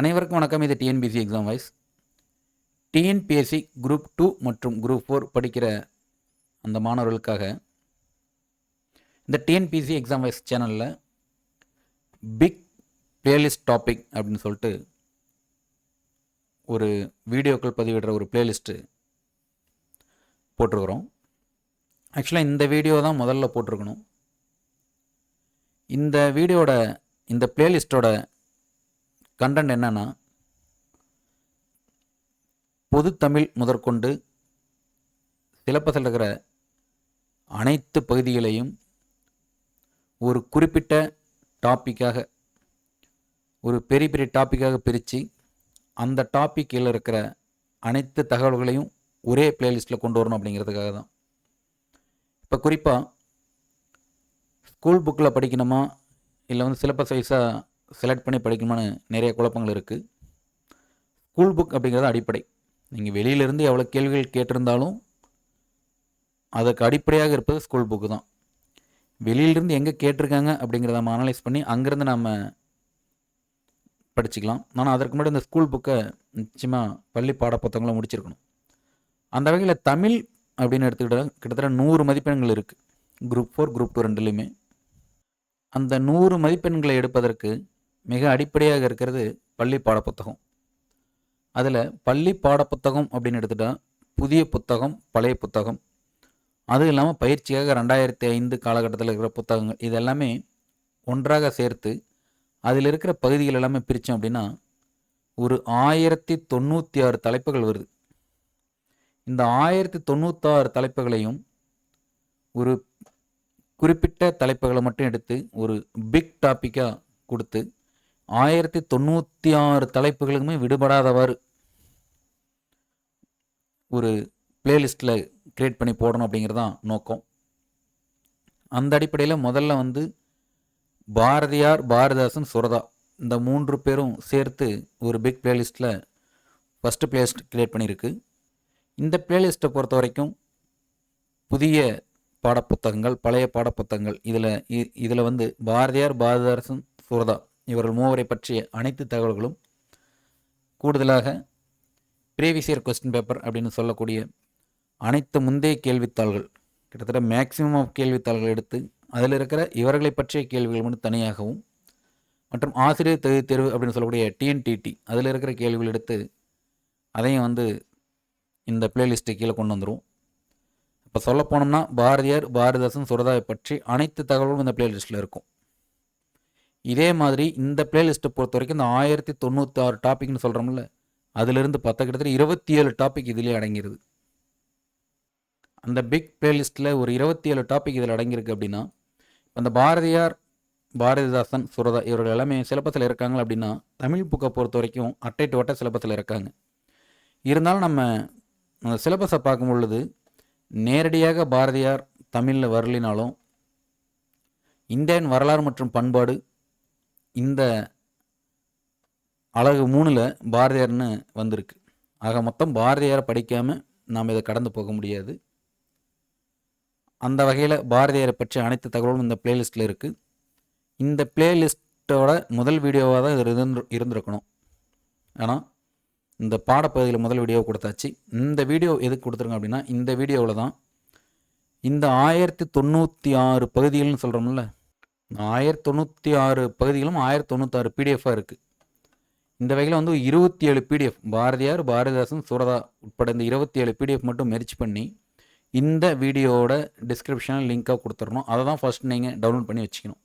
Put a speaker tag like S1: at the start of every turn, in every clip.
S1: அனைவருக்கும் வணக்கம். இது TNPSC exam wise TNPSC group two மற்றும் குரூப் ஃபோர் படிக்கிற அந்த மாணவர்களுக்காக இந்த டிஎன்பிசி எக்ஸாம் வைஸ் சேனலில் பிக் பிளேலிஸ்ட் டாபிக் அப்படின்னு சொல்லிட்டு ஒரு வீடியோக்கள் பதிவிடுற ஒரு பிளேலிஸ்ட்டு போட்டிருக்கிறோம். ஆக்சுவலாக இந்த வீடியோ தான் முதல்ல போட்டிருக்கணும். இந்த வீடியோட இந்த பிளேலிஸ்ட்டோட கண்டென்ட் என்னன்னா பொதுத்தமிழ் முதற்கொண்டு சிலப்பத்தில் இருக்கிற அனைத்து பகுதிகளையும் ஒரு குறிப்பிட்ட டாப்பிக்காக ஒரு பெரிய பெரிய டாப்பிக்காக பிரித்து அந்த டாப்பிக்கில் இருக்கிற அனைத்து தகவல்களையும் ஒரே பிளேலிஸ்ட்டில் கொண்டு வரணும் அப்படிங்கிறதுக்காக தான். இப்போ குறிப்பாக ஸ்கூல் புக்கில் படிக்கணுமா இல்லை வந்து சிலபஸ் வைஸாக செலக்ட் பண்ணி படிக்குமான்னு நிறைய குழப்பங்கள் இருக்குது ஸ்கூல் புக் அப்படிங்கிறது அடிப்படை. நீங்கள் வெளியிலேருந்து எவ்வளோ கேள்விகள் கேட்டிருந்தாலும் அதுக்கு அடிப்படையாக இருப்பது ஸ்கூல் புக்கு தான். வெளியிலிருந்து எங்கே கேட்டிருக்காங்க அப்படிங்கிறத நம்ம அனலைஸ் பண்ணி அங்கேருந்து நம்ம படிச்சுக்கலாம். ஆனால் அதற்கு முன்னாடி இந்த ஸ்கூல் புக்கை நிச்சயமாக பள்ளி பாடப்புத்தகங்களை முடிச்சிருக்கணும். அந்த வகையில் தமிழ் அப்படின்னு எடுத்துக்கிட்டால் கிட்டத்தட்ட நூறு மதிப்பெண்கள் இருக்குது குரூப் ஃபோர் குரூப் டூ ரெண்டுலேயுமே. அந்த நூறு மதிப்பெண்களை எடுப்பதற்கு மிக அடிப்படையாக இருக்கிறது பள்ளி பாடப்புத்தகம். அதில் பள்ளி பாடப்புத்தகம் அப்படின்னு எடுத்துட்டால் புதிய புத்தகம் பழைய புத்தகம். அதுவும் இல்லாமல் பயிற்சியாக ரெண்டாயிரத்தி ஐந்து காலகட்டத்தில் இருக்கிற புத்தகங்கள். இது எல்லாமே ஒன்றாக சேர்த்து அதில் இருக்கிற பகுதிகள் எல்லாமே பிரித்தோம் அப்படின்னா ஒரு ஆயிரத்தி தொண்ணூற்றி ஆறு தலைப்புகள் வருது. இந்த ஆயிரத்தி தொண்ணூற்றாறு தலைப்புகளையும் ஒரு குறிப்பிட்ட தலைப்புகளை மட்டும் எடுத்து ஒரு பிக் டாப்பிக்காக கொடுத்து ஆயிரத்தி தொண்ணூற்றி ஆறு தலைப்புகளுக்குமே விடுபடாதவாறு ஒரு பிளேலிஸ்ட்டில் க்ரியேட் பண்ணி போடணும் அப்படிங்கிறது தான் நோக்கம். அந்த அடிப்படையில் முதல்ல வந்து பாரதியார் பாரதிதாசன் சுரதா இந்த மூன்று பேரும் சேர்த்து ஒரு பிக் பிளேலிஸ்ட்டில் ஃபஸ்ட்டு பிளேலிஸ்ட் க்ரியேட் பண்ணியிருக்கு. இந்த பிளேலிஸ்ட்டை பொறுத்த வரைக்கும் புதிய பாடப்புத்தகங்கள் பழைய பாடப்புத்தகங்கள் இதில் இதில் வந்து பாரதியார் பாரதிதாசன் சுரதா இவர்கள் மூவரை பற்றிய அனைத்து தகவல்களும் கூடுதலாக ப்ரீவியஸ் இயர் கொஸ்டின் பேப்பர் அப்படின்னு சொல்லக்கூடிய அனைத்து முந்தைய கேள்வித்தாள்கள் கிட்டத்தட்ட மேக்சிமம் ஆஃப் கேள்வித்தாள்கள் எடுத்து அதில் இருக்கிற இவர்களை பற்றிய கேள்விகள் மட்டும் தனியாகவும் மற்றும் ஆசிரியர் தகுதி தேர்வு அப்படின்னு சொல்லக்கூடிய டிஎன்டிடி அதில் இருக்கிற கேள்விகள் எடுத்து அதையும் வந்து இந்த பிளேலிஸ்ட்டு கீழே கொண்டு வந்துடும் இப்போ சொல்ல போனோம்னா பாரதியார் பாரதிதாசன் சுரதாவை பற்றி அனைத்து தகவல்களும் இந்த பிளேலிஸ்ட்டில் இருக்கும். இதே மாதிரி இந்த பிளேலிஸ்ட்டை பொறுத்த வரைக்கும் இந்த ஆயிரத்தி தொண்ணூற்றி ஆறு டாபிக்னு சொல்கிறோம்ல அதிலிருந்து பார்த்தா கிட்டத்தட்ட இருபத்தி ஏழு டாபிக் இதிலே அடங்கிடுது அந்த பிக் பிளேலிஸ்ட்டில் ஒரு இருபத்தி ஏழு டாபிக் இதில் அடங்கியிருக்கு அப்படின்னா அந்த பாரதியார் பாரதிதாசன் சுரதா இவர்கள் எல்லாமே சிலப்பத்தில் இருக்காங்க அப்படின்னா தமிழ் புக்கை பொறுத்த வரைக்கும் அட்டை டு அட்டை சிலப்பத்தில் இருக்காங்க. இருந்தாலும் நம்ம அந்த சிலபஸை பார்க்கும் பொழுது நேரடியாக பாரதியார் தமிழில் வரலினாலும் இந்தியன் வரலாறு மற்றும் பண்பாடு இந்த அழகு மூணில் பாரதியார்னு வந்திருக்கு. ஆக மொத்தம் பாரதியாரை படிக்காமல் நாம் இதை கடந்து போக முடியாது. அந்த வகையில் பாரதியாரை பற்றி அனைத்து தகவலும் இந்த பிளேலிஸ்ட்டில் இருக்குது இந்த பிளேலிஸ்ட்டோட முதல் வீடியோவாக தான் இது இருந்து இருந்திருக்கணும். ஆனால் இந்த பாடப்பகுதியில் முதல் வீடியோ கொடுத்தாச்சு. இந்த வீடியோ எதுக்கு கொடுத்துருங்க அப்படின்னா இந்த வீடியோவில் தான் இந்த ஆயிரத்தி தொண்ணூற்றி ஆறு பகுதிகள்னு சொல்கிறோம்ல ஆயிரத்தி தொண்ணூற்றி ஆறு பகுதிகளும் ஆயிரத்தி தொண்ணூத்தாறு பிடிஎஃபாக இருக்குது இந்த வகையில் வந்து இருபத்தி ஏழு பிடிஎஃப் பாரதியார் பாரதிதாசன் சுரதா உட்பட இந்த இருபத்தி ஏழு பிடிஎஃப் மட்டும் மெரிச் பண்ணி இந்த வீடியோவோட டிஸ்கிரிப்ஷனில் லிங்காக கொடுத்துடணும். அதை தான் ஃபஸ்ட் நீங்கள் டவுன்லோட் பண்ணி வச்சுக்கணும்.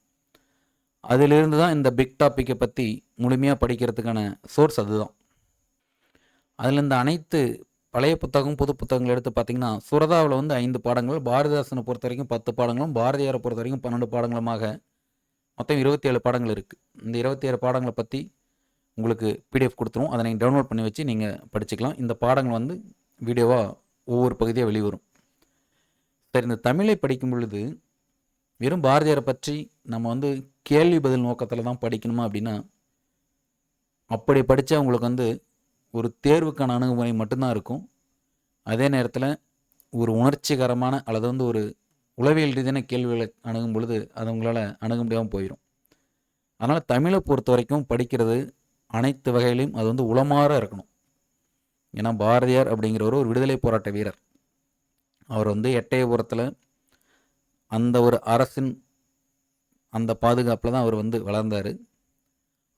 S1: அதிலிருந்து தான் இந்த பிக் டாப்பிக்கை பற்றி முழுமையாக படிக்கிறதுக்கான சோர்ஸ் அதுதான். அதில் இந்த அனைத்து பழைய புத்தகம் புது புத்தகங்கள் எடுத்து பார்த்திங்கன்னா சுரதாவில் வந்து ஐந்து பாடங்கள் பாரதிதாசனை பொறுத்த வரைக்கும் பத்து பாடங்களும் பாரதியாரை பொறுத்த வரைக்கும் பன்னெண்டு பாடங்களுமாக மொத்தம் இருபத்தி ஏழு பாடங்கள் இருக்குது இந்த இருபத்தி ஏழு பாடங்களை பற்றி உங்களுக்கு பிடிஎஃப் கொடுத்துரும் அதை நீங்கள் டவுன்லோட் பண்ணி வச்சு நீங்கள் படிச்சுக்கலாம். இந்த பாடங்கள் வந்து வீடியோவாக ஒவ்வொரு பகுதியாக வெளிவரும். சரி இந்த தமிழை படிக்கும் பொழுது வெறும் பாரதியாரை பற்றி நம்ம வந்து கேள்வி பதில் நோக்கத்தில் தான் படிக்கணுமா அப்படின்னா அப்படி படித்தா உங்களுக்கு வந்து ஒரு தேர்வுக்கான அணுகுமுறை மட்டும்தான் இருக்கும். அதே நேரத்தில் ஒரு உணர்ச்சிகரமான அல்லது வந்து ஒரு உளவியல் ரீதியான கேள்விகளை அணுகும் பொழுது அது உங்களால் அணுக முடியாமல் போயிடும் அதனால் தமிழை பொறுத்த வரைக்கும் படிக்கிறது அனைத்து வகையிலையும் அது வந்து உளமாற இருக்கணும். ஏன்னா பாரதியார் அப்படிங்கிறவர் ஒரு விடுதலை போராட்ட வீரர். அவர் வந்து எட்டயபுரத்தில் அந்த ஒரு அரசின் அந்த பாதுகாப்பில் தான் அவர் வந்து வளர்ந்தார்.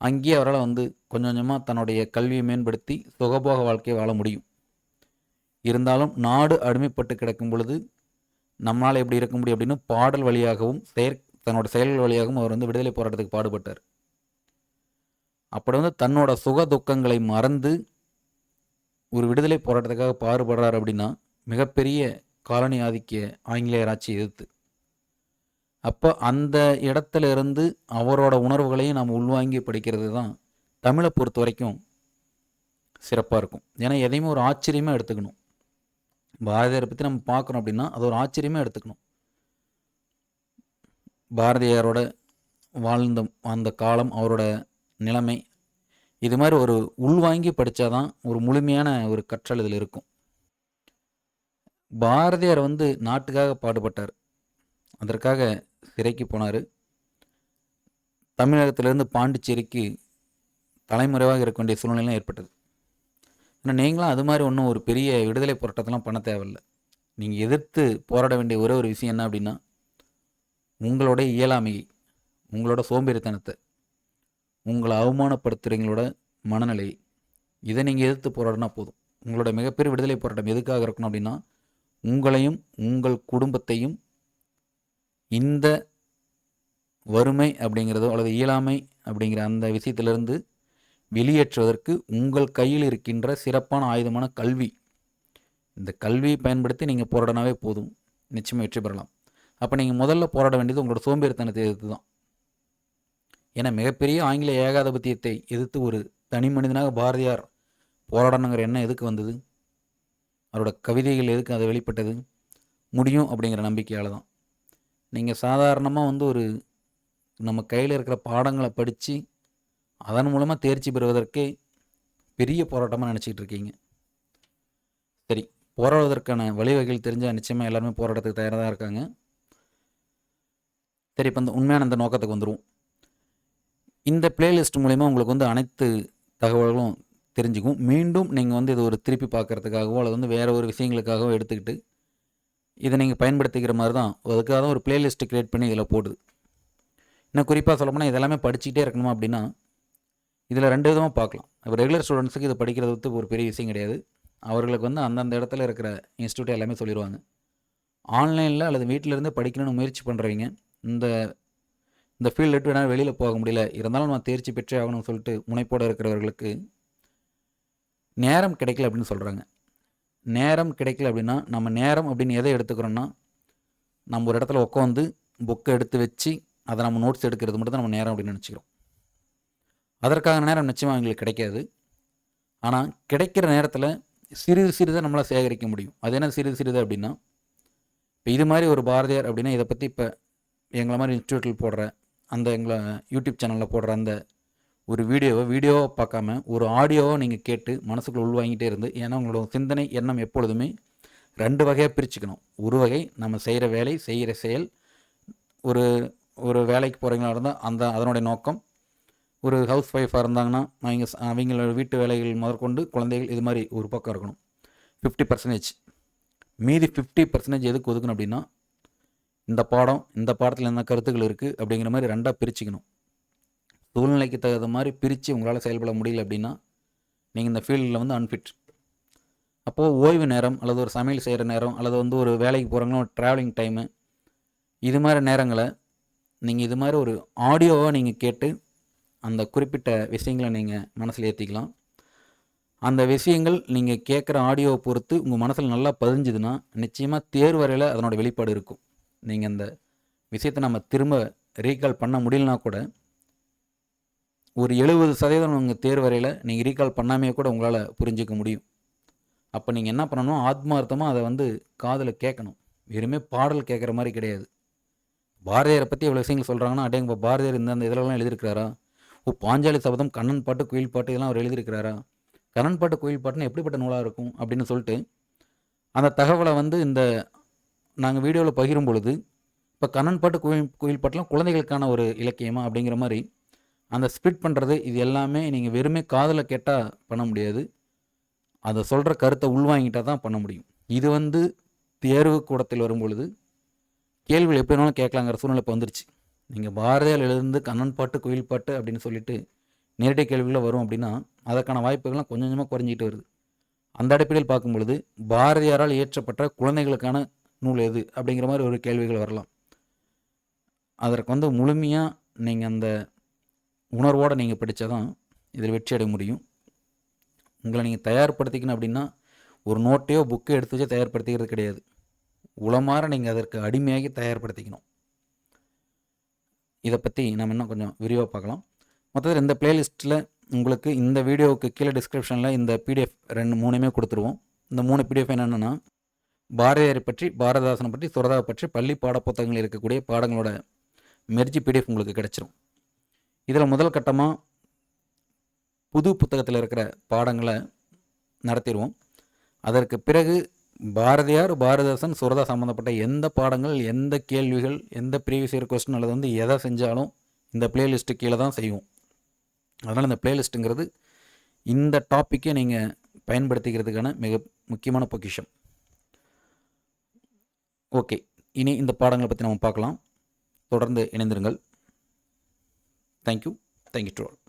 S1: அங்கேயே அவரால் வந்து கொஞ்சம் கொஞ்சமாக தன்னுடைய கல்வியை மேம்படுத்தி சுகபோக வாழ்க்கையை வாழ முடியும். இருந்தாலும் நாடு அடிமைப்பட்டு கிடக்கும் பொழுது நம்மளால் எப்படி இருக்க முடியும் அப்படின்னு பாடல் வழியாகவும் செயற் தன்னோட செயல்கள் வழியாகவும் அவர் வந்து விடுதலை போராட்டத்துக்கு பாடுபட்டார். அப்படி வந்து தன்னோட சுக துக்கங்களை மறந்து ஒரு விடுதலை போராட்டத்துக்காக பாடுபடுறார் அப்படின்னா மிகப்பெரிய காலனி ஆதிக்கிய ஆங்கிலேயர் ஆட்சி எதிர்த்து. அப்போ அந்த இடத்துல இருந்து அவரோட உணர்வுகளையும் நாம் உள்வாங்கி படிக்கிறது தான் தமிழை பொறுத்த வரைக்கும் சிறப்பாக இருக்கும். ஏன்னா எதையுமே ஒரு ஆச்சரியமாக எடுத்துக்கணும். பாரதியாரை பற்றி நம்ம பார்க்குறோம் அப்படின்னா அது ஒரு ஆச்சரியமாக எடுத்துக்கணும். பாரதியாரோட வாழ்ந்த அந்த காலம் அவரோட நிலைமை இது மாதிரி ஒரு உள்வாங்கி படித்தாதான் ஒரு முழுமையான ஒரு கற்றல் இதில் இருக்கும். பாரதியார் வந்து நாட்டுக்காக பாடுபட்டார். அதற்காக சிறைக்கு போனார். தமிழகத்திலிருந்து பாண்டிச்சேரிக்கு தலைமுறைவாக இருக்க வேண்டிய சூழ்நிலை ஏற்பட்டது. ஆனால் நீங்களும் அது மாதிரி ஒன்றும் ஒரு பெரிய விடுதலை போராட்டத்தெல்லாம் பண்ண தேவையில்லை. நீங்கள் எதிர்த்து போராட வேண்டிய ஒரே ஒரு விஷயம் என்ன அப்படின்னா உங்களோட இயலாமையை உங்களோட சோம்பேறித்தனத்தை உங்களை அவமானப்படுத்துகிறவங்களோட மனநிலையை இதை நீங்கள் எதிர்த்து போராடினா போதும். உங்களோட மிகப்பெரிய விடுதலை போராட்டம் எதுக்காக இருக்கணும் அப்படின்னா உங்களையும் உங்கள் குடும்பத்தையும் இந்த வறுமை அப்படிங்கிறதோ அல்லது இயலாமை அப்படிங்கிற அந்த விஷயத்திலிருந்து வெளியேற்றுவதற்கு உங்கள் கையில் இருக்கின்ற சிறப்பான ஆயுதமான கல்வி. இந்த கல்வியை பயன்படுத்தி நீங்கள் போராடினாவே போதும். நிச்சயமாக வெற்றி பெறலாம். அப்போ நீங்கள் முதல்ல போராட வேண்டியது உங்களோட சோம்பேறித்தனத்தை எதிர்த்து தான் ஏன்னா மிகப்பெரிய ஆங்கில ஏகாதிபத்தியத்தை எதிர்த்து ஒரு தனி மனிதனாக பாரதியார் போராடணுங்கிற எண்ணம் எதுக்கு வந்தது? அவரோட கவிதைகள் எதுக்கு அதை வெளிப்பட்டது? முடியும் அப்படிங்கிற நம்பிக்கையால் தான் நீங்கள் சாதாரணமாக வந்து ஒரு நம்ம கையில் இருக்கிற பாடங்களை படித்து அதன் மூலமாக தேர்ச்சி பெறுவதற்கே பெரிய போராட்டமாக நினச்சிக்கிட்டு இருக்கீங்க. சரி போராடுவதற்கான வழிவகைகள் தெரிஞ்சால் நிச்சயமாக எல்லாருமே போராட்டத்துக்கு தயாராக தான் இருக்காங்க. சரி இப்போ இந்த உண்மையான அந்த நோக்கத்துக்கு வந்துடுவோம் இந்த பிளேலிஸ்ட் மூலிமா உங்களுக்கு வந்து அனைத்து தகவல்களும் தெரிஞ்சுக்கும். மீண்டும் நீங்கள் வந்து இது ஒரு திருப்பி பார்க்குறதுக்காகவோ அல்லது வந்து வேறு ஒரு விஷயங்களுக்காகவோ எடுத்துக்கிட்டு இதை நீங்கள் பயன்படுத்திக்கிற மாதிரி தான் அதுக்காக தான் ஒரு பிளேலிஸ்ட்டு க்ரியேட் பண்ணி இதில் போடுது. இன்னும் குறிப்பாக சொல்லப்போனால் இதெல்லாமே படிச்சுக்கிட்டே இருக்கணுமா அப்படின்னா இதில் ரெண்டு விதமாக பார்க்கலாம். இப்போ ரெகுலர் ஸ்டூடெண்ட்ஸுக்கு இது படிக்கிறது வந்து ஒரு பெரிய விஷயம் கிடையாது. அவர்களுக்கு வந்து அந்தந்த இடத்துல இருக்கிற இன்ஸ்டியூட் எல்லாமே சொல்லிடுவாங்க. ஆன்லைனில் அல்லது வீட்டிலேருந்து படிக்கணும்னு முயற்சி பண்ணுறவங்க இந்த இந்த ஃபீல்டு விட்டு வேணால் வெளியில் போக முடியல இருந்தாலும் நான் தேர்ச்சி பெற்றே ஆகணும்னு சொல்லிட்டு முனைப்போடு இருக்கிறவர்களுக்கு நேரம் கிடைக்கல அப்படின்னு சொல்கிறாங்க நேரம் கிடைக்கல அப்படின்னா நம்ம நேரம் அப்படின்னு எதை எடுத்துக்கிறோன்னா நம்ம ஒரு இடத்துல உட்காந்து புக்கை எடுத்து வச்சு அதை நம்ம நோட்ஸ் எடுக்கிறது மட்டும் தான் நம்ம நேரம் அப்படின்னு நினச்சிக்கிறோம். அதற்கான நேரம் நிச்சயமாக எங்களுக்கு கிடைக்காது. ஆனால் கிடைக்கிற நேரத்தில் சிறிது சிறிதாக நம்மளால் சேகரிக்க முடியும். அது என்ன சிறிது சிறிது அப்படின்னா இப்போ இது மாதிரி ஒரு பாரதியார் அப்படின்னா இதை பற்றி இப்போ எங்களை மாதிரி இன்ஸ்டியூட்டில் போடுற அந்த எங்களை யூடியூப் சேனலில் போடுற அந்த ஒரு வீடியோவை வீடியோவை பார்க்காம ஒரு ஆடியோவை நீங்கள் கேட்டு மனசுக்குள்ள உள்வாங்கிட்டே இருந்து ஏன்னா உங்களோட சிந்தனை எண்ணம் எப்பொழுதுமே ரெண்டு வகையாக பிரிச்சுக்கணும். ஒரு வகை நம்ம செய்கிற வேலை செய்கிற செயல் ஒரு ஒரு வேலைக்கு போகிறீங்களா இருந்தால் அந்த அதனுடைய நோக்கம் ஒரு ஹவுஸ் ஒய்ஃபாக இருந்தாங்கன்னா அவங்க அவங்களோட வீட்டு வேலைகள் முதற்கொண்டு குழந்தைகள் இது மாதிரி ஒரு பக்கம் இருக்கணும். ஃபிஃப்டி பர்சன்டேஜ் மீதி ஃபிஃப்டி பர்சன்டேஜ் எதுக்கு ஒதுக்கணும் அப்படின்னா இந்த பாடம் இந்த பாடத்தில் என்ன கருத்துக்கள் இருக்குது அப்படிங்கிற மாதிரி ரெண்டாக பிரிச்சுக்கணும். சூழ்நிலைக்கு தகுந்த மாதிரி பிரித்து உங்களால் செயல்பட முடியல அப்படின்னா நீங்கள் இந்த ஃபீல்டில் வந்து அன்ஃபிட் அப்போது ஓய்வு நேரம் அல்லது ஒரு சமையல் செய்கிற நேரம் அல்லது வந்து ஒரு வேலைக்கு போகிறவங்களும் ட்ராவலிங் டைமு இது மாதிரி நேரங்களை நீங்கள் இது மாதிரி ஒரு ஆடியோவாக நீங்கள் கேட்டு அந்த குறிப்பிட்ட விஷயங்களை நீங்கள் மனசில் ஏற்றிக்கலாம் அந்த விஷயங்கள் நீங்கள் கேட்குற ஆடியோவை பொறுத்து உங்கள் மனசில் நல்லா பதிஞ்சுதுன்னா நிச்சயமாக தேர்வரையில் அதனோட வெளிப்பாடு இருக்கும். நீங்கள் அந்த விஷயத்தை நம்ம திரும்ப ரீகால் பண்ண முடியலனா கூட ஒரு எழுபது சதவீதம் உங்கள் தேர்வரையில் நீங்கள் ரீகால் பண்ணாமையே கூட உங்களால் புரிஞ்சிக்க முடியும். அப்போ நீங்கள் என்ன பண்ணணும்? ஆத்மார்த்தமாக அதை வந்து காதில் கேட்கணும் வெறுமே பாடல் கேட்குற மாதிரி கிடையாது. பாரதியாரை பற்றி இவ்வளோ விஷயங்கள் சொல்கிறாங்கன்னா அடேங்க பாரதியார் இந்த அந்த இதெல்லாம் எழுதியிருக்கிறாரா? ஓ பாஞ்சாலி சபதம் கண்ணன் பாட்டு குயில் பாட்டு இதெல்லாம் அவர் எழுதியிருக்கிறாரா? கண்ணன் பாட்டு குயில் பாட்டுன்னு எப்படிப்பட்ட நூலாக இருக்கும் அப்படின்னு சொல்லிட்டு அந்த தகவலை வந்து இந்த நாங்கள் வீடியோவில் பகிரும் பொழுது இப்போ கண்ணன் பாட்டு குயில் குயில் பாட்டுலாம் குழந்தைகளுக்கான ஒரு இலக்கியமா அப்படிங்கிற மாதிரி அந்த ஸ்பிட் பண்ணுறது இது எல்லாமே நீங்கள் வெறுமே காதில் கேட்டால் பண்ண முடியாது. அதை சொல்கிற கருத்தை உள்வாங்கிட்டால் தான் பண்ண முடியும். இது வந்து தேர்வு கூடத்தில் வரும்பொழுது கேள்விகள் எப்படி வேணாலும் கேட்கலாங்கிற சூழ்நிலை இப்போ வந்துருச்சு. நீங்கள் பாரதியார் எழுந்து கண்ணன் பாட்டு கோயில் பாட்டு அப்படின்னு சொல்லிட்டு நேரடி கேள்விகளில் வரும் அப்படின்னா அதற்கான வாய்ப்புகள்லாம் கொஞ்சம் கொஞ்சமாக குறைஞ்சிக்கிட்டு வருது. அந்த அடிப்படையில் பார்க்கும் பொழுது பாரதியாரால் இயற்றப்பட்ட குழந்தைகளுக்கான நூல் எது அப்படிங்கிற மாதிரி ஒரு கேள்விகள் வரலாம். அதற்கு வந்து முழுமையாக நீங்கள் அந்த உணர்வோடு நீங்கள் படித்தா தான் இதில் வெற்றி அடைய முடியும். உங்களை நீங்கள் தயார்படுத்திக்கணும் அப்படின்னா ஒரு நோட்டையோ புக்கோ எடுத்து வச்சு தயார்படுத்திக்கிறது கிடையாது. உளமாற நீங்கள் அதற்கு அடிமையாகி தயார்படுத்திக்கணும். இதை பற்றி நம்ம இன்னும் கொஞ்சம் விரிவாக பார்க்கலாம் மொத்தத்தில் இந்த பிளேலிஸ்ட்டில் உங்களுக்கு இந்த வீடியோவுக்கு கீழே டிஸ்கிரிப்ஷனில் இந்த பிடிஎஃப் ரெண்டு மூணுமே கொடுத்துருவோம். இந்த மூணு பிடிஎஃப் என்னென்னா பாரதியாரை பற்றி பாரதாசனை பற்றி சுரதாவை பற்றி பள்ளி பாடப்புத்தகங்கள் இருக்கக்கூடிய பாடங்களோட மெர்ஜி பிடிஎஃப் உங்களுக்கு கிடச்சிரும். இதில் முதல் கட்டமாக புது புத்தகத்தில் இருக்கிற பாடங்களை நடத்திடுவோம். அதற்கு பிறகு பாரதியார் பாரதிதாசன் சுரதா சம்மந்தப்பட்ட எந்த பாடங்கள் எந்த கேள்விகள் எந்த ப்ரீவியஸ் இயர் கொஸ்டின் அல்லது வந்து எதை செஞ்சாலும் இந்த பிளேலிஸ்ட்டு கீழே தான் செய்வோம். அதனால் இந்த பிளேலிஸ்ட்டுங்கிறது இந்த டாப்பிக்கை நீங்கள் பயன்படுத்திக்கிறதுக்கான மிக முக்கியமான பொக்கிஷம். ஓகே இனி இந்த பாடங்களை பற்றி நம்ம பார்க்கலாம். தொடர்ந்து இணைந்திருங்கள். Thank you thank you to all